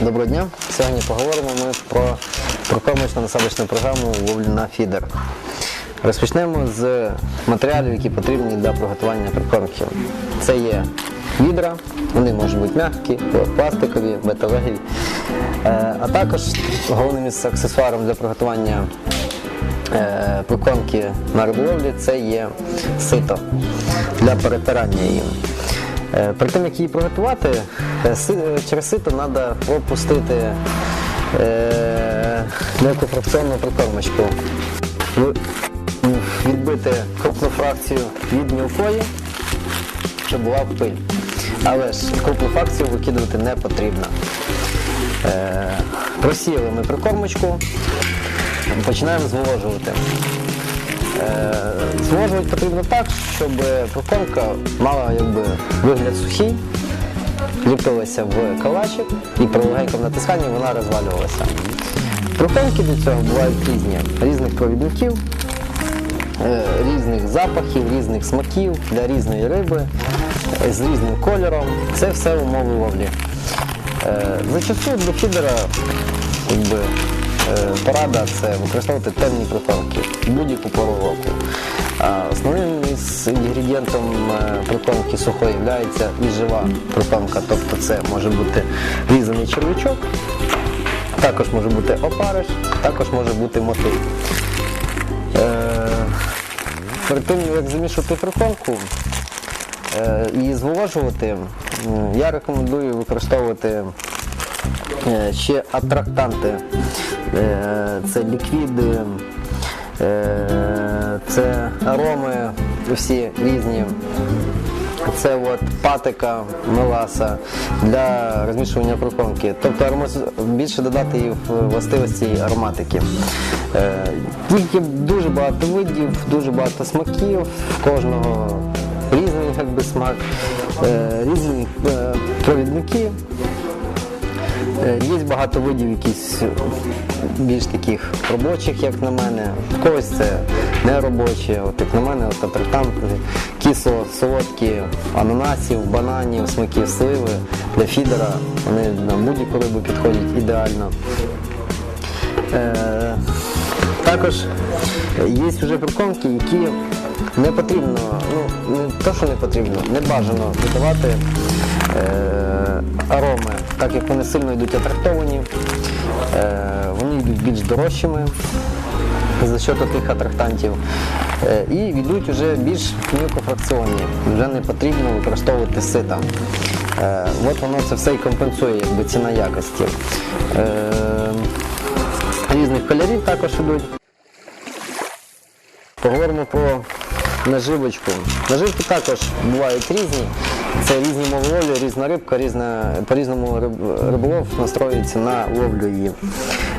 Доброго дня. Сьогодні поговоримо ми про прокормочно-насадочну програму «Ловлі на фідер. Розпочнемо з матеріалів, які потрібні для приготування прикормків. Це є відра, вони можуть бути м'які, пластикові, металеві. Е, А також головним аксесуаром для приготування е, прикормки на риболовлі це є сито для перетирання її. Е, Перед тим, як її приготувати, е, е, через сито треба опустити е, м'яку фракціонну прикормочку. Відбити крупну фракцію від мілкої, щоб була пиль. Але ж крупну фракцію викидувати не потрібно. Просіяли ми прикормочку, починаємо зволожувати. Е, потрібно так, щоб прокормка мала якби, вигляд сухий, ліпилася в калачик і при легенькому натисканні вона розвалювалася. Прокормки до цього бувають різні, різних провідників, е, різних запахів, різних смаків для різної риби, з різним кольором. Це все умови ловлі. Е, Зачасту для фідера якби, порада це використовувати темні прикормки будь-яку пору року. Основним інгредієнтом е, прикормки сухої є і жива прикормка, тобто це може бути різаний червячок, також може бути опариш, також може бути мотиль. Е, Перед тим, як замішувати прикормку, е, і зволожувати, я рекомендую використовувати ще атрактанти. Е, Це ліквіди, е, це ароми всі різні. Це от патика, меласа для розмішування прикормки. Тобто більше додати в властивості ароматики. Е, є дуже багато видів, дуже багато смаків, кожного різний якби, смак, різні провідники. Е, Є багато видів якісь більш таких робочих, як на мене. В когось це не робочі. От як на мене, от атрактанти, кисло, солодкі, ананасів, бананів, смаків сливи для фідера. Вони на будь-яку рибу підходять ідеально. Е, також є вже прикормки, які не потрібно, ну не то, що не потрібно, не бажано додавати е, ароми, так як вони сильно йдуть атрактовані, е, вони йдуть більш дорожчими за счет тих атрактантів. Е, і йдуть вже більш мілкофракціонні, вже не потрібно використовувати сита. Е, от воно це все і компенсує, якби ціна якості. Різних кольорів також йдуть. Поговоримо про наживочку. Наживки також бувають різні. Це різні ловлі, різна рибка, різна, по-різному риб- риболов настроюється на ловлю її.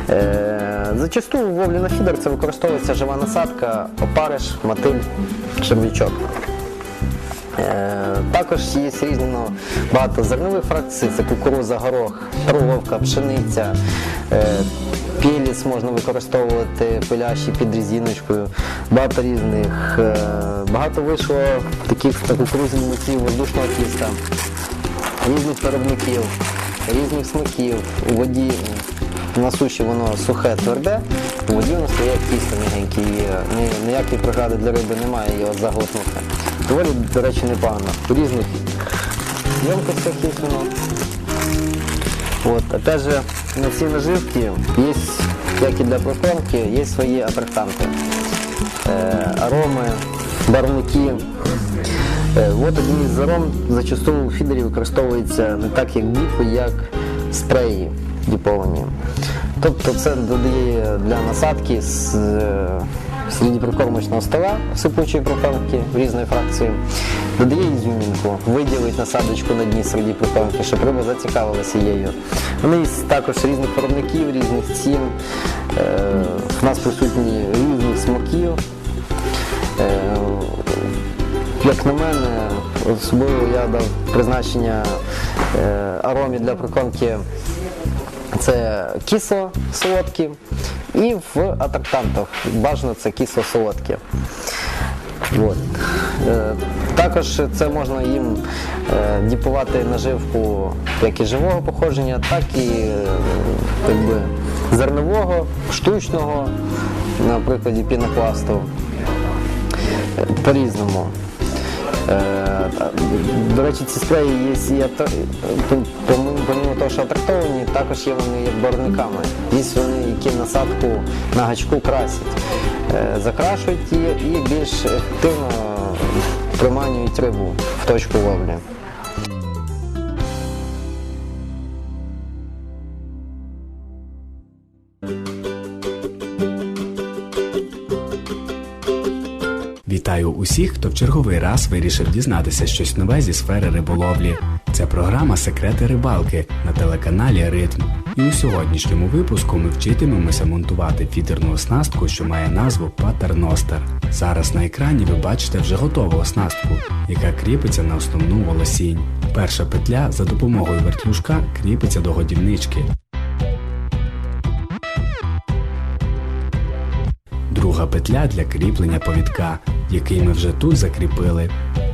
Е, зачасту в ловлі на фідер це використовується жива насадка, опариш, мотиль, черв'ячок. Е, Також є різні ну, багато зернових фракцій, це кукуруза, горох, перловка, пшениця, е, піліс можна використовувати пилящі під резиночкою, багато різних. Е, Багато вийшло таких кукурузних муців, воздушного тіста, різних виробників, різних смаків. У воді на суші воно сухе, тверде, у воді воно стає тісто м'ягеньке. Е, ніякої прегради для риби немає його заглотнути. Доволі, до речі, непогано. У різних ємкостях є. От, опять же, на ці наживки є, як і для прикормки, є свої атрактанти. Е, ароми, барвники. Е, от один із аром зачасту у фідері використовується не так, як діпи, як спреї діповані. Тобто це додає для насадки з е, серед прикормочного стола сипучої прикормки в різної фракції, додає ізюмінку, виділить насадочку на дні серед прикормки, щоб риба зацікавилася її. Вони також різних виробників, різних цін. Е, У нас присутні різних смаків. Е, як на мене, особливо я дав призначення е, аромі для прикормки це кисло солодкі і в атрактантах бажано це кисло солодке. От. Е, Також це можна їм е, діпувати наживку як і живого походження, так і е, якби, зернового, штучного, на прикладі пінопласту. Е, По-різному. Е, До речі, ці спреї є, і ата- пом- помимо помимо того, що атрактовані, також є вони як барвниками. Є вони, які насадку на гачку красять. Е, Закрашують її і більш ефективно приманюють рибу в точку ловлі. Вітаю усіх, хто в черговий раз вирішив дізнатися щось нове зі сфери риболовлі. Це програма Секрети рибалки на телеканалі Ритм. І у сьогоднішньому випуску ми вчитимемося монтувати фідерну оснастку, що має назву Патерностер. Зараз на екрані ви бачите вже готову оснастку, яка кріпиться на основну волосінь. Перша петля за допомогою вертлюжка кріпиться до годівнички. Друга петля для кріплення повідка, який ми вже тут закріпили.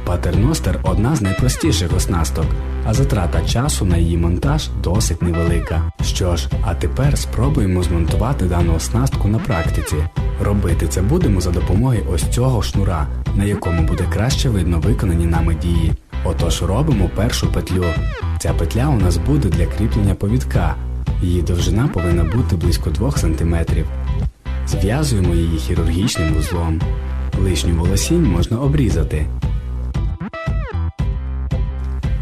Патерностер одна з найпростіших оснасток, а затрата часу на її монтаж досить невелика. Що ж, а тепер спробуємо змонтувати дану оснастку на практиці. Робити це будемо за допомогою ось цього шнура, на якому буде краще видно виконані нами дії. Отож робимо першу петлю. Ця петля у нас буде для кріплення повідка. Її довжина повинна бути близько 2 см. Зв'язуємо її хірургічним вузлом. Лишню волосінь можна обрізати.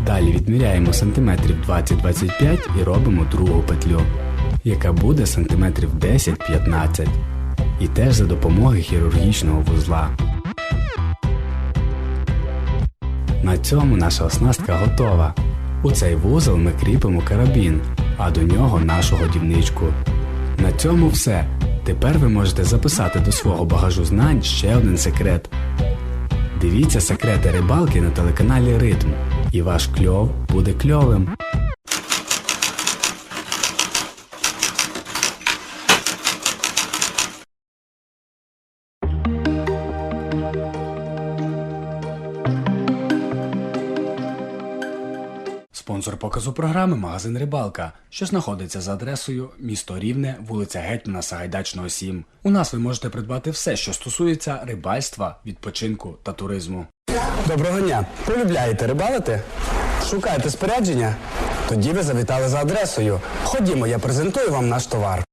Далі відміряємо сантиметрів 20-25 і робимо другу петлю, яка буде сантиметрів 10-15. І теж за допомогою хірургічного вузла. На цьому наша оснастка готова. У цей вузол ми кріпимо карабін, а до нього нашу годівничку. На цьому все. Тепер ви можете записати до свого багажу знань ще один секрет. Дивіться секрети рибалки на телеканалі Ритм, і ваш кльов буде кльовим. Спонсор показу програми магазин Рибалка, що знаходиться за адресою місто Рівне, вулиця Гетьмана Сагайдачного 7. У нас ви можете придбати все, що стосується рибальства, відпочинку та туризму. Доброго дня! Полюбляєте рибалити? Шукаєте спорядження? Тоді ви завітали за адресою. Ходімо, я презентую вам наш товар.